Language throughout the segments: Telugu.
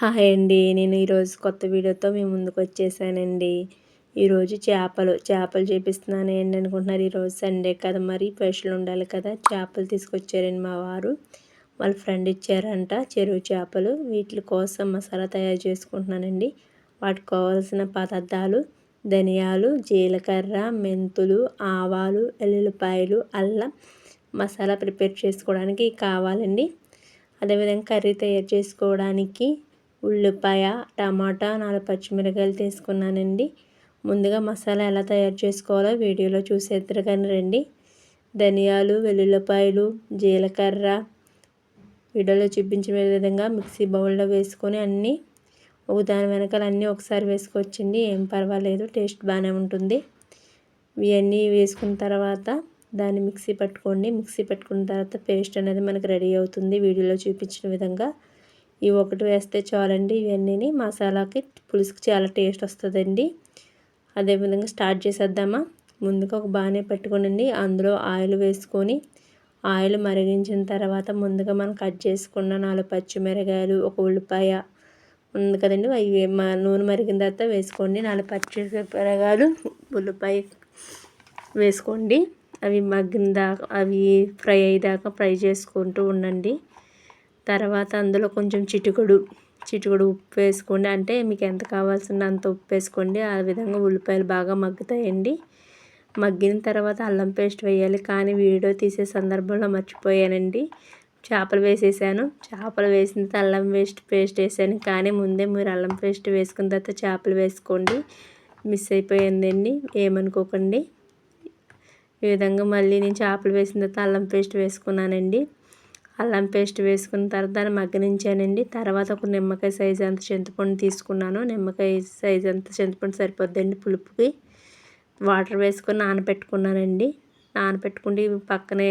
హాయ్ అండి. నేను ఈరోజు కొత్త వీడియోతో మీ ముందుకు వచ్చేసానండి. ఈరోజు చేపలు చేపలు చేపిస్తున్నాను ఏంటి అనుకుంటున్నారు? ఈరోజు సండే కదా మరి స్పెషల్ ఉండాలి కదా. చేపలు తీసుకొచ్చారండి మా వారు. వాళ్ళ ఫ్రెండ్ ఇచ్చారంట చెరువు చేపలు. వీటి కోసం మసాలా తయారు చేసుకుంటున్నానండి. వాటికి కావాల్సిన పదార్థాలు ధనియాలు జీలకర్ర మెంతులు ఆవాలు ఎల్లుల్లిపాయలు అల్లం మసాలా ప్రిపేర్ చేసుకోవడానికి కావాలండి. అదేవిధంగా కర్రీ తయారు చేసుకోవడానికి ఉల్లిపాయ టమాటా నాలుగు పచ్చిమిరకాయలు తీసుకున్నానండి. ముందుగా మసాలా ఎలా తయారు చేసుకోవాలో వీడియోలో చూసేద్దరు కానీ రండి. ధనియాలు వెల్లుల్లిపాయలు జీలకర్ర వీడియోలో చూపించిన విధంగా మిక్సీ బౌల్లో వేసుకొని అన్నీ ఒక దాని వెనకాల అన్నీ ఒకసారి వేసుకొచ్చింది ఏం పర్వాలేదు టేస్ట్ బాగానే ఉంటుంది. ఇవన్నీ వేసుకున్న తర్వాత దాన్ని మిక్సీ పట్టుకోండి. మిక్సీ పట్టుకున్న తర్వాత పేస్ట్ అనేది మనకు రెడీ అవుతుంది. వీడియోలో చూపించిన విధంగా ఇవి ఒకటి వేస్తే చాలండి. ఇవన్నీ మసాలాకి పులుసుకి చాలా టేస్ట్ వస్తుందండి. అదేవిధంగా స్టార్ట్ చేసేద్దామా? ముందుగా ఒక బాగానే పెట్టుకోనండి. అందులో ఆయిల్ వేసుకొని ఆయిల్ మరిగించిన తర్వాత ముందుగా మనం కట్ చేసుకున్న నాలుగు పచ్చిమిరకాయలు ఒక ఉల్లిపాయ ఉంది కదండి. అవి నూనె మరిగిన తర్వాత వేసుకోండి. నాలుగు పచ్చిమిరకాయలు ఉల్లిపాయ వేసుకోండి. అవి మగ్గిన దాకా అవి ఫ్రై అయ్యేదాకా ఫ్రై చేసుకుంటూ ఉండండి. తర్వాత అందులో కొంచెం చిటికుడు చిటికుడు ఉప్పు వేసుకోండి. అంటే మీకు ఎంత కావాల్సిన అంత ఉప్పు వేసుకోండి. ఆ విధంగా ఉల్లిపాయలు బాగా మగ్గుతాయండి. మగ్గిన తర్వాత అల్లం పేస్ట్ వేయాలి. కానీ వీడియో తీసే సందర్భంలో మర్చిపోయానండి. చేపలు వేసేసాను. చేపలు వేసిన తర్వాత అల్లం వేస్ట్ పేస్ట్ వేసాను. కానీ ముందే మీరు అల్లం పేస్ట్ వేసుకున్న తర్వాత చేపలు వేసుకోండి. మిస్ అయిపోయిందండి. ఏమనుకోకండి. ఈ విధంగా మళ్ళీ నేను చేపలు వేసిన తర్వాత అల్లం పేస్ట్ వేసుకున్నానండి. అల్లం పేస్ట్ వేసుకున్న తర్వాత దాన్ని మగ్గనించానండి. తర్వాత ఒక నిమ్మకాయ సైజు అంత చింతపండు తీసుకున్నాను. నిమ్మకాయ సైజు అంత చింతపండు సరిపోద్దండి పులుపుకి. వాటర్ వేసుకొని నానబెట్టుకున్నానండి. నానబెట్టుకుంటే పక్కనే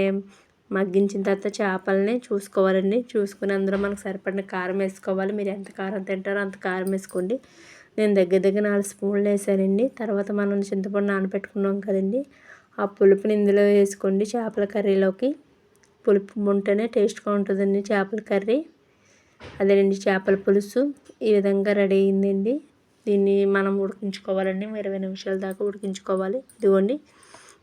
మగ్గించిన తర్వాత చేపలని చూసుకోవాలండి. చూసుకుని అందులో మనకు సరిపడిన కారం వేసుకోవాలి. మీరు ఎంత కారం తింటారో అంత కారం వేసుకోండి. నేను దగ్గర దగ్గర నాలుగు స్పూన్లు వేసానండి. తర్వాత మనం చింతపండు నానబెట్టుకున్నాం కదండి. ఆ పులుపుని ఇందులో వేసుకోండి చేపల కర్రీలోకి. పులుపు ఉంటేనే టేస్ట్గా ఉంటుందండి చేపల కర్రీ. అదేనండి చేపల పులుసు. ఈ విధంగా రెడీ అయిందండి. దీన్ని మనం ఉడికించుకోవాలండి. ఇరవై నిమిషాల దాకా ఉడికించుకోవాలి. ఇదిగోండి.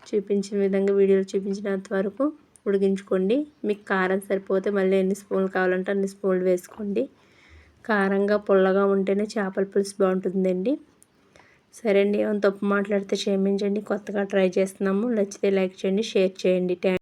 చూపించిన విధంగా వీడియోలో చూపించినంత వరకు ఉడికించుకోండి. మీకు కారం సరిపోతే మళ్ళీ ఎన్ని స్పూన్లు కావాలంటే అన్ని స్పూన్లు వేసుకోండి. కారంగా పుల్లగా ఉంటేనే చేపల పులుసు బాగుంటుందండి. సరే అండి. ఏమైనా తప్పు మాట్లాడితే క్షమించండి. కొత్తగా ట్రై చేస్తున్నాము. నచ్చితే లైక్ చేయండి షేర్ చేయండి.